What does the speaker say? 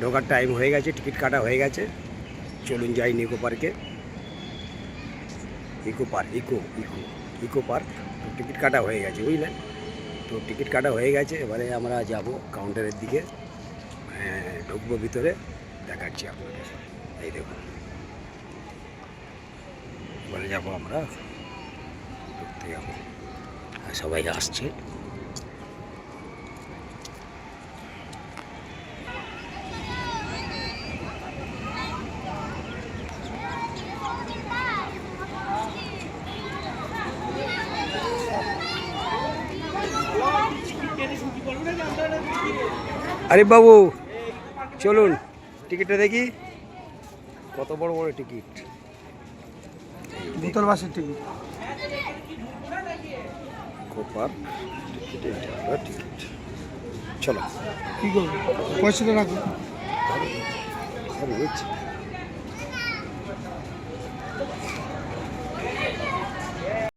ঢোকার টাইম হয়ে গেছে টিকিট কাটা হয়ে গেছে। চলুন যাই নিকো পার্কে eco park eco eco eco park তো টিকিট কাটা হয়ে গেছে বুঝলেন? তো টিকিট কাটা হয়ে গেছে এবারে আমরা যাব কাউন্টারের দিকে। হ্যাঁ, ঢুকবো ভিতরে দেখাচ্ছি আপনাদের। এই দেখুন। এবারে যাব আমরা ঢুকতে যাব। আর সবাই আসছে। আরে বাবু চলুন টিকিটটা দেখি। কত বড় বড় টিকিট? ভূতল বাসের টিকিট। কোপার ticket ticket. চলো। কি করব? পয়সাটা রাখো। আমি বুঝছি